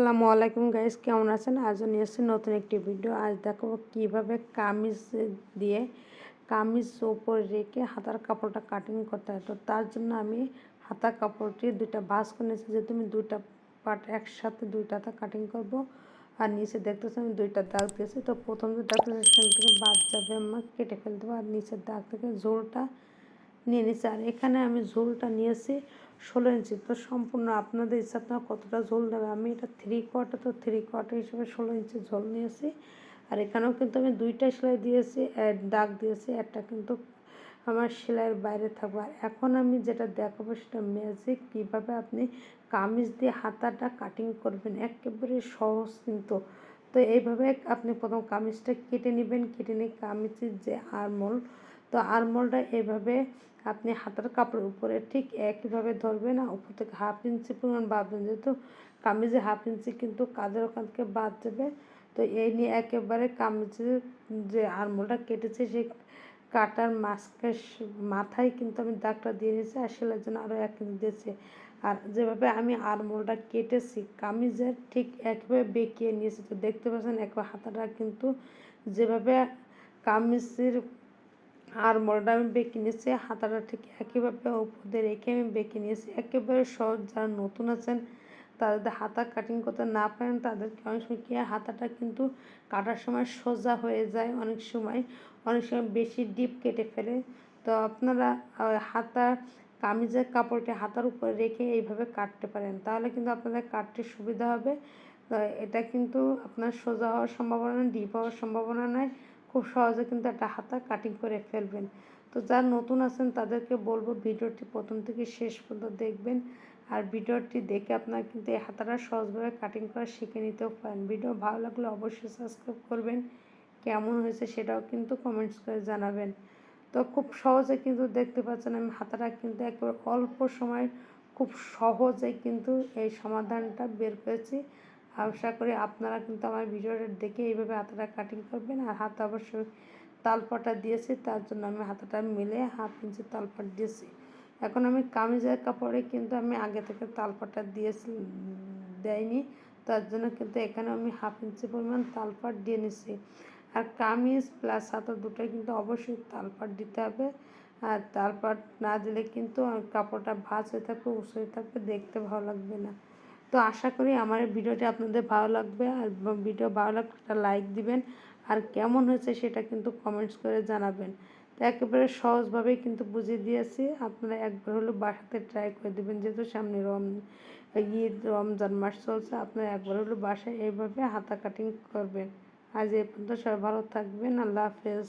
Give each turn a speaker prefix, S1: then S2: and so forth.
S1: আসসালামু আলাইকুম গাইস কেমন আছেন? আজও নিয়ে এসেছি নতুন একটি ভিডিও আজ দেখাবো কীভাবে কামিজ দিয়ে কামিজ উপরে রেখে হাতার কাপড়টা কাটিং করতে হয়। তো তার জন্য আমি হাতার কাপড়টি দুইটা ভাঁজ করে নিয়েছি। যে তুমি দুইটা পার্ট একসাথে দুইটা হাতা কাটিং করব, আর নিচে দেখতেছি আমি দুইটা দাগ দিয়েছি। তো প্রথম যে দাগটা সেখান থেকে বাদ যাবে আমার, কেটে ফেলতে হবে। আর নিচের দাগ থেকে ঝোলটা নিয়ে নিয়েছি আর এখানে আমি ঝোলটা নিয়েছি ষোলো ইঞ্চি। তো সম্পূর্ণ আপনাদের ইচ্ছা আপনারা কতটা ঝোল দেবে? আমি এটা থ্রি কোয়ার্টার তো থ্রি কোয়ার্টার হিসেবে ষোলো ইঞ্চি ঝোল নিয়েছি। আর এখানেও কিন্তু আমি দুইটা সেলাই দিয়েছি দাগ দিয়েছি, একটা কিন্তু আমার সেলাইয়ের বাইরে থাকবে। আর এখন আমি যেটা দেখাবো সেটা ম্যাজিক কীভাবে আপনি কামিজ দিয়ে হাতাটা কাটিং করবেন। একেবারে সহজ কিন্তু। তো এইভাবে আপনি প্রথম কামিজটা কেটে নেবেন। কেটে নিয়ে কামিজের যে আরমোল তো আরমোলটা এভাবে আপনি হাতের কাপড়ের উপরে ঠিক একইভাবে ধরবেন আর উপর থেকে হাফ ইঞ্চি পরিমাণ বাঁধবেন যেহেতু কামিজে হাফ ইঞ্চি কিন্তু কাজের ওখান থেকে বাদ যাবে তো এই নিয়ে একেবারে কামিজের যে আরমোলটা কেটেছে সেই কাটার মাস্কে মাথায় কিন্তু আমি দাগটা দিয়ে নিয়েছি আর সেলার জন্য আরও এক ইঞ্চি দিয়েছি। আর যেভাবে আমি আরমোলটা কেটেছি, কামিজের ঠিক একভাবে বেঁকিয়ে নিয়েছি। তো দেখতে পাচ্ছেন একবার হাতাটা কিন্তু যেভাবে কামিজের আর মোড়াটা আমি বেঁকে নিয়েছি। হাতাটা ঠিক একইভাবে উপরে রেখে আমি বেঁকে নিয়েছি। একেবারে সহজ যারা নতুন আছেন তাদের হাতা কাটিং করতে না পারেন, তাদেরকে অনেক সময় কী হাতাটা কিন্তু কাটার সময় সোজা হয়ে যায় অনেক সময়। অনেক সময় বেশি ডিপ কেটে ফেলে। তো আপনারা হাতা, কামিজের কাপড়টি হাতার উপরে রেখে এইভাবে কাটতে পারেন। তাহলে কিন্তু আপনাদের কাটতে সুবিধা হবে। এটা কিন্তু আপনার সোজা হওয়ার সম্ভাবনা ডিপ হওয়ার সম্ভাবনা নয় খুব সহজে কিন্তু একটা হাতা কাটিং করে ফেলবেন। তো যারা নতুন আছেন, তাদেরকে বলব ভিডিওটি প্রথম থেকে শেষ পর্যন্ত দেখবেন। আর ভিডিওটি দেখে আপনারা কিন্তু এই হাতাটা সহজভাবে কাটিং করা শিখে নিতেও পারেন। ভিডিও ভালো লাগলে অবশ্যই সাবস্ক্রাইব করবেন। কেমন হয়েছে সেটাও কিন্তু কমেন্টস করে জানাবেন। তো খুব সহজে কিন্তু দেখতে পাচ্ছেন আমি হাতাটা কিন্তু একবার অল্প সময় খুব সহজে কিন্তু এই সমাধানটা বের করেছি। আশা করি আপনারা কিন্তু আমার ভিডিওটা দেখে এইভাবে হাতাটা কাটিং করবেন আর হাত অবশ্যই তালপাটা দিয়েছি, তার জন্য আমি হাতাটা মিলে হাফ ইঞ্চি তালপাট দিয়েছি। এখন আমি কামিজের কাপড়ে কিন্তু আমি আগে থেকে তালপাটা দিয়েছি দেয়নি তার জন্য কিন্তু এখানে আমি হাফ ইঞ্চি পরিমাণ তালপাট দিয়ে নিছি। আর কামিজ প্লাস হাতা দুটোই কিন্তু অবশ্যই তালপাট দিতে হবে। আর তালপাট না দিলে কিন্তু কাপড়টা ভাজ হয়ে থাকবে, উঁচু হয়ে থাকবে, দেখতে ভালো লাগবে না। তো আশা করি আমার ভিডিওটি আপনাদের ভালো লাগবে আর ভিডিও ভালো লাগলে একটা লাইক দিবেন। আর কেমন হয়েছে সেটা কিন্তু কমেন্টস করে জানাবেন। তো একেবারে সহজভাবেই কিন্তু বুঝিয়ে দিয়েছি। আপনারা একবার হলেও বাসাতে ট্রাই করে দেবেন। যেহেতু সামনে রম, ঈদ, রমজান মাস চলছে, আপনারা একবার হলেও বাসায় এইভাবে হাতা কাটিং করবেন। আজ এই পর্যন্ত সবাই ভালো থাকবেন। আল্লাহ হাফেজ।